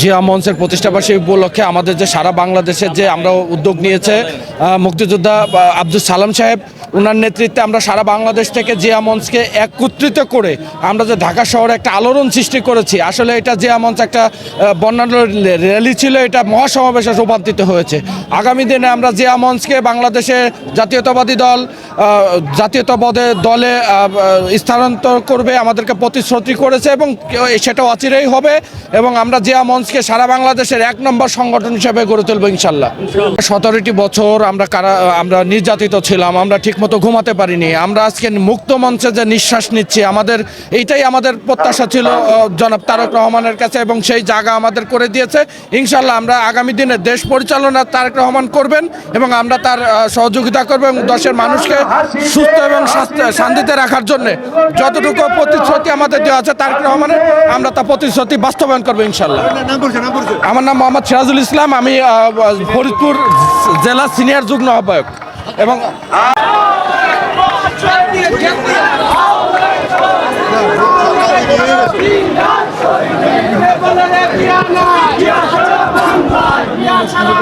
জিয়া মঞ্চের প্রতিষ্ঠাবার্ষিকী উপলক্ষে আমাদের যে সারা বাংলাদেশের যে আমরা উদ্যোগ নিয়েছে মুক্তিযোদ্ধা আব্দুল সালাম সাহেব ওনার নেতৃত্বে আমরা সারা বাংলাদেশ থেকে জিয়া মঞ্চকে একত্রিত করে আমরা যে ঢাকা শহরে একটা আলোড়ন সৃষ্টি করেছি। আসলে এটা জিয়া মঞ্চ একটা বর্ণাঢ্য র্যালি ছিল, এটা মহাসমাবেশে রূপান্তরিত হয়েছে। আগামী দিনে আমরা জিয়া মঞ্চকে বাংলাদেশে জাতীয়তাবাদী দল জাতীয়তাবাদী দলে স্থানান্তর করবে, আমাদেরকে প্রতিশ্রুতি করেছে এবং সেটা অচিরেই হবে এবং আমরা জিয়া মঞ্চকে সারা বাংলাদেশের এক নম্বর সংগঠন হিসেবে গড়ে তুলবো ইনশাল্লাহ। সতেরোটি বছর আমরা কারা, আমরা নির্যাতিত ছিলাম, আমরা ঠিকমতো ঘুমাতে পারিনি। আমরা আজকে মুক্ত মঞ্চে যে নিঃশ্বাস নিচ্ছি, আমাদের, এইটাই আমাদের প্রত্যাশা ছিল জনাব তারেক রহমানের কাছে এবং সেই জায়গা আমাদের করে দিয়েছে। ইনশাল্লাহ আমরা আগামী দিনে দেশ পরিচালনা তারেক রহমান করবেন এবং আমরা তার সহযোগিতা করব এবং দেশের মানুষকে সুস্থ এবং শান্তিতে রাখার জন্য যতটুকু প্রতিশ্রুতি আমাদের দেওয়া আছে তারেক রহমানের, আমরা তা প্রতিশ্রুতি বাস্তবায়ন করব ইনশাল্লাহ। আমার নাম মোহাম্মদ সিরাজুল ইসলাম আমি ফরিদপুর জেলা সিনিয়র যুগ্ম আহ্বায়ক। এবং সারা